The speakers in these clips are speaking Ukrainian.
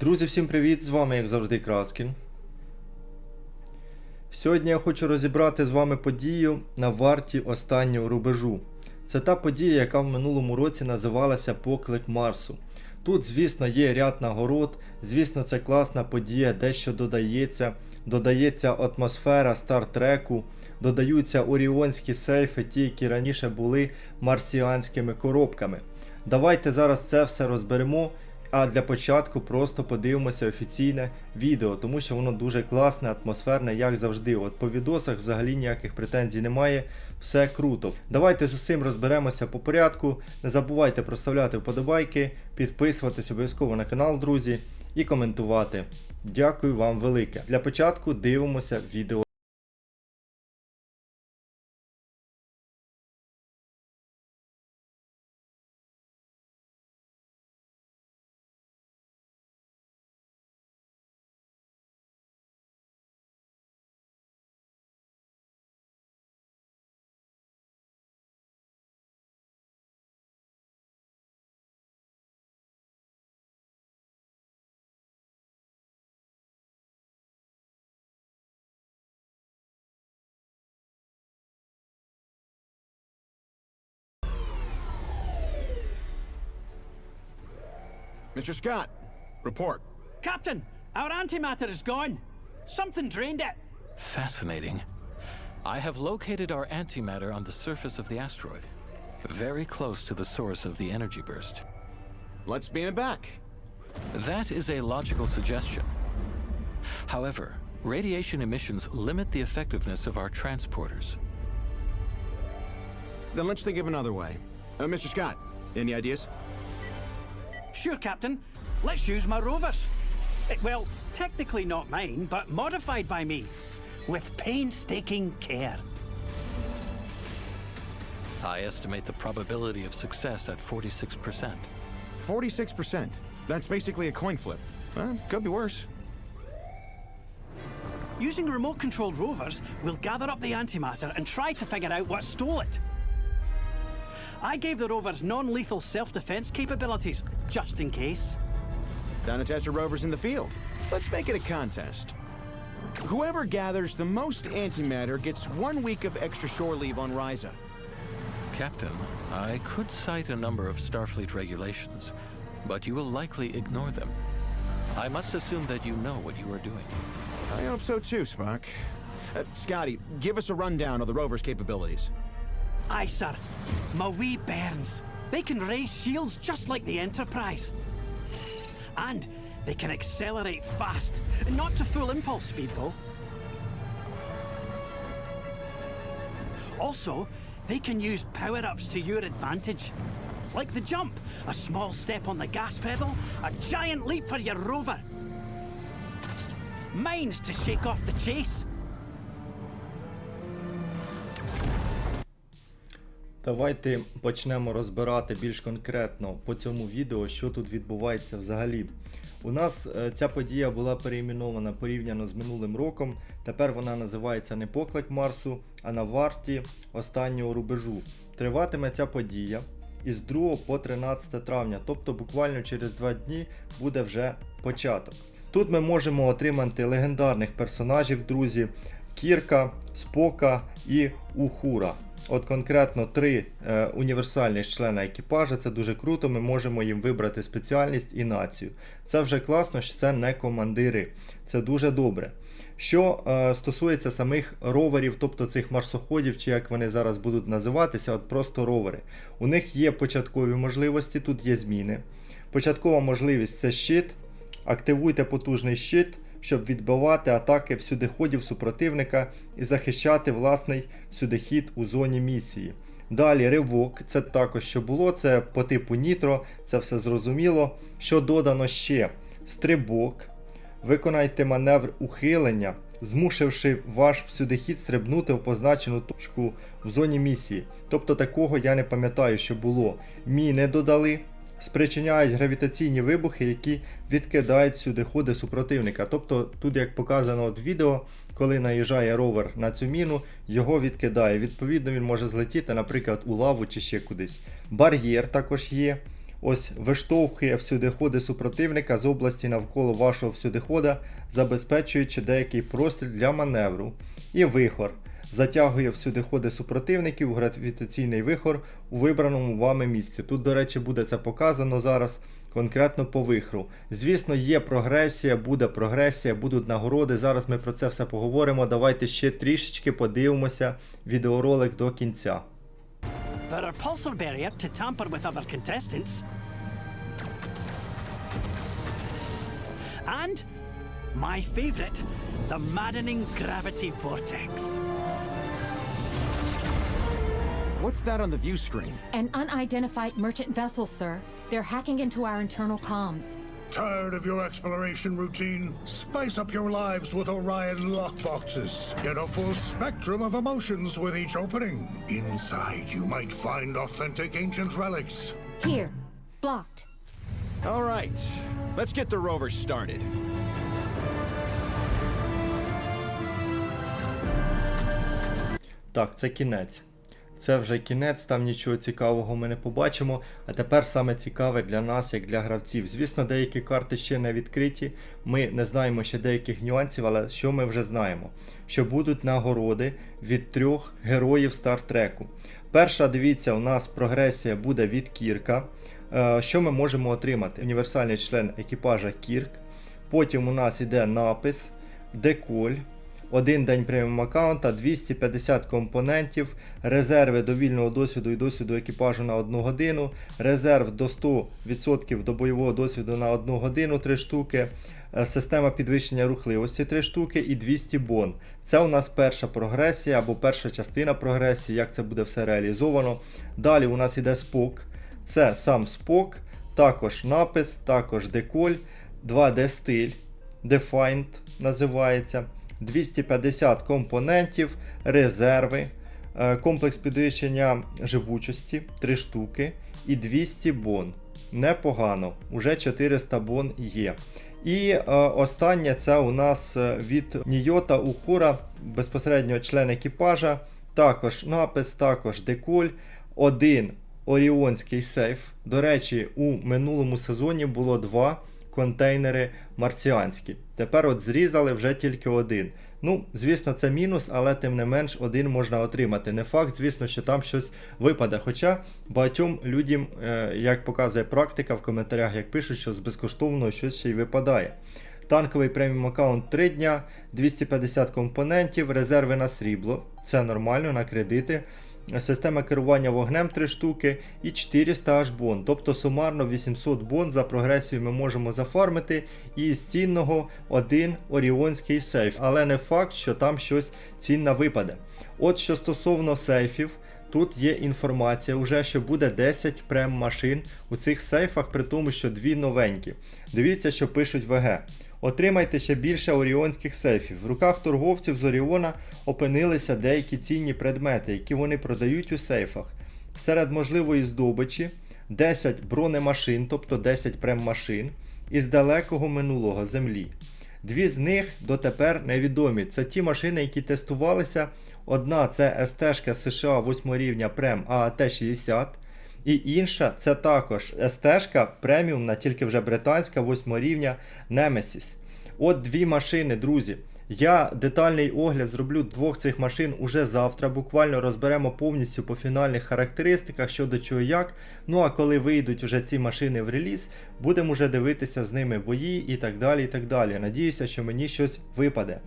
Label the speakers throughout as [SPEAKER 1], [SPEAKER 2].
[SPEAKER 1] Друзі, всім привіт! З вами, як завжди, Краскін. Сьогодні я хочу розібрати з вами подію на варті останнього рубежу. Це та подія, яка в минулому році називалася Поклик Марсу. Тут, звісно, є ряд нагород, звісно, це класна подія, дещо додається. Додається атмосфера стартреку, додаються оріонські сейфи, ті, які раніше були марсіанськими коробками. Давайте зараз це все розберемо. А для початку просто подивимося офіційне відео, тому що воно дуже класне, атмосферне, як завжди. От по відосах взагалі ніяких претензій немає, все круто. Давайте з усім розберемося по порядку. Не забувайте проставляти вподобайки, підписуватись обов'язково на канал, друзі, і коментувати. Дякую вам велике. Для початку дивимося відео.
[SPEAKER 2] Mr. Scott, report.
[SPEAKER 3] Captain, our antimatter is gone. Something drained it.
[SPEAKER 4] Fascinating. I have located our antimatter on the surface of the asteroid, very close to the source of the energy burst.
[SPEAKER 2] Let's beam it back.
[SPEAKER 4] That is a logical suggestion. However, radiation emissions limit the effectiveness of our transporters.
[SPEAKER 2] Then let's think of another way. Uh, Mr. Scott, any ideas?
[SPEAKER 3] Sure, Captain. Let's use my rovers. Eh, well, technically not mine, but modified by me. With painstaking care.
[SPEAKER 4] I estimate the probability of success at 46%.
[SPEAKER 2] 46%. That's basically a coin flip. Well, could be worse.
[SPEAKER 3] Using remote controlled rovers, we'll gather up the antimatter and try to figure out what stole it. I gave the rovers non lethal self defense capabilities, just in case.
[SPEAKER 2] Time to test our rovers in the field. Let's make it a contest. Whoever gathers the most antimatter gets one week of extra shore leave on Ryza.
[SPEAKER 4] Captain, I could cite a number of Starfleet regulations, but you will likely ignore them. I must assume that you know what you are doing.
[SPEAKER 2] I hope so too, Spock. Uh, Scotty, give us a rundown of the rover's capabilities.
[SPEAKER 3] Aye, sir. My wee bairns. They can raise shields just like the Enterprise. And they can accelerate fast. Not to full impulse speed, though. Also, they can use power ups to your advantage. Like the jump, a small step on the gas pedal, a giant leap for your rover. Mines to shake off the chase.
[SPEAKER 1] Давайте почнемо розбирати більш конкретно по цьому відео, що тут відбувається взагалі. У нас е, ця подія була переіменована порівняно з минулим роком. Тепер вона називається не Поклик Марсу, а на варті останнього рубежу. Триватиме ця подія із 2 по 13 травня, тобто буквально через 2 дні буде вже початок. Тут ми можемо отримати легендарних персонажів, друзі: Кірка, Спока і Ухура. От конкретно три е, універсальних члена екіпажа, це дуже круто. Ми можемо їм вибрати спеціальність і націю. Це вже класно, що це не командири. Це дуже добре. Що е, стосується самих роверів, тобто цих марсоходів, чи як вони зараз будуть називатися, от просто ровери. У них є початкові можливості, тут є зміни. Початкова можливість це щит. Активуйте потужний щит, щоб відбивати атаки всюдиходів супротивника і захищати власний всюдихід у зоні місії. Далі ривок, це також що було, це по типу Нітро, це все зрозуміло. Що додано ще? Стрибок. Виконайте маневр ухилення, змушивши ваш всюдихід стрибнути в позначену точку в зоні місії. Тобто такого я не пам'ятаю, що було. Міни додали, спричиняють гравітаційні вибухи, які відкидають сюди ходи супротивника. Тобто, тут, як показано от відео, коли наїжджає ровер на цю міну, його відкидає. Відповідно, він може злетіти, наприклад, у лаву чи ще кудись. Бар'єр також є. ось виштовхує всюдиходи супротивника з області навколо вашого всюдихода, забезпечуючи деякий простір для маневру. І вихор затягує всюдиходи супротивників у гравітаційний вихор у вибраному вами місці. Тут, до речі, буде це показано зараз конкретно по вихру. Звісно, є прогресія, буде прогресія, будуть нагороди. Зараз ми про це все поговоримо. Давайте ще трішечки подивимося відеоролик до кінця.
[SPEAKER 3] The repulsor barrier to tamper with other contestants. And my favourite, the maddening gravity vortex.
[SPEAKER 2] What's that on the view screen?
[SPEAKER 5] An unidentified merchant vessel, sir. They're hacking into our internal comms.
[SPEAKER 6] Tired of your exploration routine? Spice up your lives with Orion lockboxes. Get a full spectrum of emotions with each opening. Inside, you might find authentic ancient relics.
[SPEAKER 5] Here, blocked.
[SPEAKER 2] All right, let's get the rover started.
[SPEAKER 1] Так, це кінець. Це вже кінець, там нічого цікавого ми не побачимо. А тепер саме цікаве для нас, як для гравців. Звісно, деякі карти ще не відкриті. Ми не знаємо ще деяких нюансів, але що ми вже знаємо? Що будуть нагороди від трьох героїв стартреку. Перша, дивіться, у нас прогресія буде від Кірка. Е, Що ми можемо отримати? Універсальний член екіпажа Кірк. Потім у нас іде напис, деколь. Один день преміум аккаунта, 250 компонентів, резерви до вільного досвіду і досвіду екіпажу на 1 годину, резерв до 100% до бойового досвіду на 1 годину 3 штуки, е, система підвищення рухливості 3 штуки і 200 бон. Це у нас перша прогресія або перша частина прогресії, як це буде все реалізовано. Далі у нас іде спок. Це сам спок, також напис, також деколь, 2D стиль, Defined називається. 250 компонентів, резерви, е, комплекс підвищення живучості 3 штуки і 200 бон. Непогано, уже 400 бон є. І е, останнє це у нас е, від Нійота Ухура, безпосередньо член екіпажа. Також напис, також деколь. Один оріонський сейф. До речі, у минулому сезоні було два контейнери марціанські. Тепер от зрізали вже тільки один. Ну, звісно, це мінус, але тим не менш один можна отримати. Не факт, звісно, що там щось випаде. Хоча багатьом людям, е, як показує практика, в коментарях як пишуть, що з безкоштовного щось ще й випадає. Танковий преміум аккаунт 3 дня, 250 компонентів, резерви на срібло. Це нормально на кредити. Система керування вогнем 3 штуки і 400 аж бон. Тобто сумарно 800 бон за прогресію ми можемо зафармити. І з цінного один оріонський сейф. Але не факт, що там щось цінне випаде. От що стосовно сейфів, тут є інформація, вже, що буде 10 прем-машин у цих сейфах, при тому, що дві новенькі. Дивіться, що пишуть ВГ. Отримайте ще більше оріонських сейфів. В руках торговців з Оріона опинилися деякі цінні предмети, які вони продають у сейфах. Серед можливої здобичі 10 бронемашин, тобто 10 прем-машин із далекого минулого землі. Дві з них дотепер невідомі. Це ті машини, які тестувалися. Одна це СТ США 8 рівня Прем ААТ-60. І інша це також СТ преміумна, тільки вже британська 8 рівня Nemesis. От дві машини, друзі. Я детальний огляд зроблю двох цих машин уже завтра. Буквально розберемо повністю по фінальних характеристиках, що до чого як. Ну а коли вийдуть уже ці машини в реліз, будемо вже дивитися з ними бої і так далі. і так далі. Надіюся, що мені щось випаде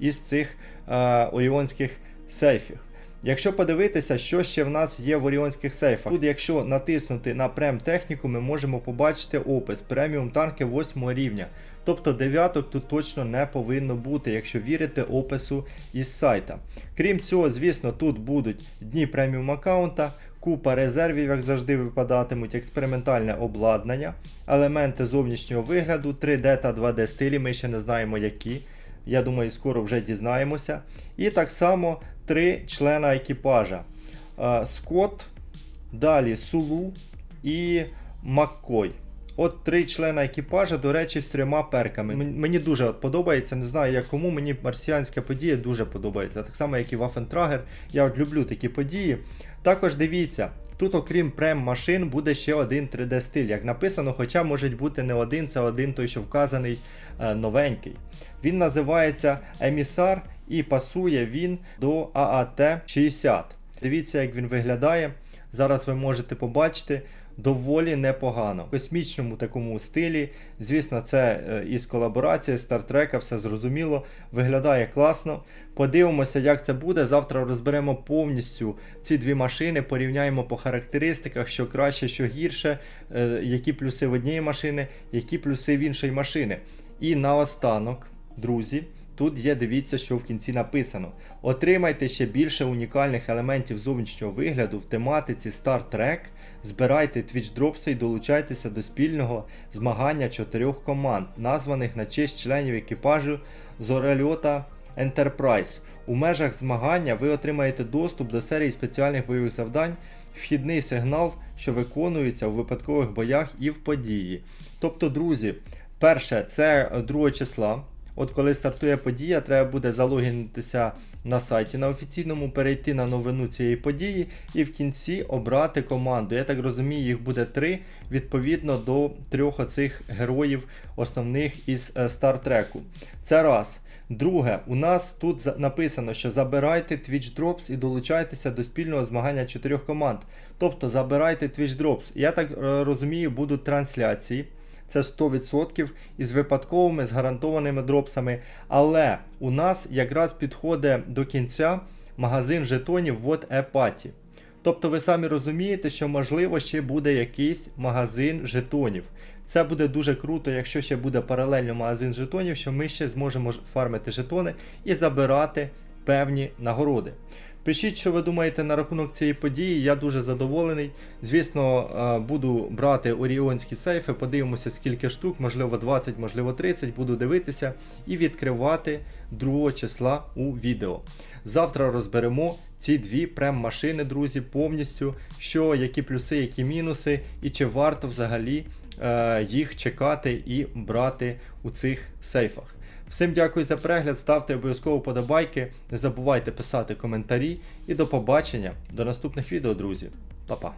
[SPEAKER 1] із цих е, оріонських сейфів. Якщо подивитися, що ще в нас є в оріонських сейфах. Тут, якщо натиснути на прем техніку, ми можемо побачити опис преміум танки 8 рівня. Тобто дев'яток тут точно не повинно бути, якщо вірити опису із сайта. Крім цього, звісно, тут будуть дні преміум аккаунта, купа резервів, як завжди, випадатимуть, експериментальне обладнання, елементи зовнішнього вигляду, 3D та 2D стилі, ми ще не знаємо які. Я думаю, скоро вже дізнаємося. І так само три члена екіпажа: Е, Скотт, далі Сулу і Маккой. От три члена екіпажа, до речі, з трьома перками. Мені дуже подобається, не знаю як кому, мені марсіанська подія дуже подобається. Так само, як і Вафентрагер. Я от люблю такі події. Також дивіться, Тут, окрім прем машин, буде ще один 3D стиль, як написано, хоча може бути не один, це один той, що вказаний е, новенький. Він називається Емісар і пасує він до ААТ-60. Дивіться, як він виглядає. Зараз ви можете побачити. Доволі непогано. В космічному такому стилі. Звісно, це е, із колаборації Стартрека, все зрозуміло. Виглядає класно. Подивимося, як це буде. Завтра розберемо повністю ці дві машини, порівняємо по характеристиках, що краще, що гірше, е, які плюси в однієї машини, які плюси в іншої машини. І наостанок, друзі, тут є, дивіться, що в кінці написано. Отримайте ще більше унікальних елементів зовнішнього вигляду в тематиці Star Trek, збирайте Twitch Drops і долучайтеся до спільного змагання чотирьох команд, названих на честь членів екіпажу зорольота Enterprise. У межах змагання ви отримаєте доступ до серії спеціальних бойових завдань, вхідний сигнал, що виконується у випадкових боях і в події. Тобто, друзі, перше, це 2 числа. От коли стартує подія, треба буде залогінитися на сайті на офіційному, перейти на новину цієї події і в кінці обрати команду. Я так розумію, їх буде три відповідно до трьох оцих героїв основних із Стартреку. Це раз. Друге, у нас тут написано, що забирайте Twitch Drops і долучайтеся до спільного змагання чотирьох команд. Тобто забирайте Twitch Drops. Я так е, розумію, будуть трансляції. Це 100% із випадковими з гарантованими дропсами. Але у нас якраз підходить до кінця магазин жетонів вот Епаті. Тобто ви самі розумієте, що можливо ще буде якийсь магазин жетонів. Це буде дуже круто, якщо ще буде паралельно магазин жетонів, що ми ще зможемо фармити жетони і забирати певні нагороди. Пишіть, що ви думаєте на рахунок цієї події. Я дуже задоволений. Звісно, е, буду брати оріонські сейфи, подивимося, скільки штук, можливо 20, можливо 30, буду дивитися і відкривати 2 числа у відео. Завтра розберемо ці дві прем-машини, друзі, повністю, що, які плюси, які мінуси, і чи варто взагалі е, їх чекати і брати у цих сейфах. Всім дякую за перегляд, ставте обов'язково подобайки, не забувайте писати коментарі і до побачення до наступних відео, друзі. Па-па.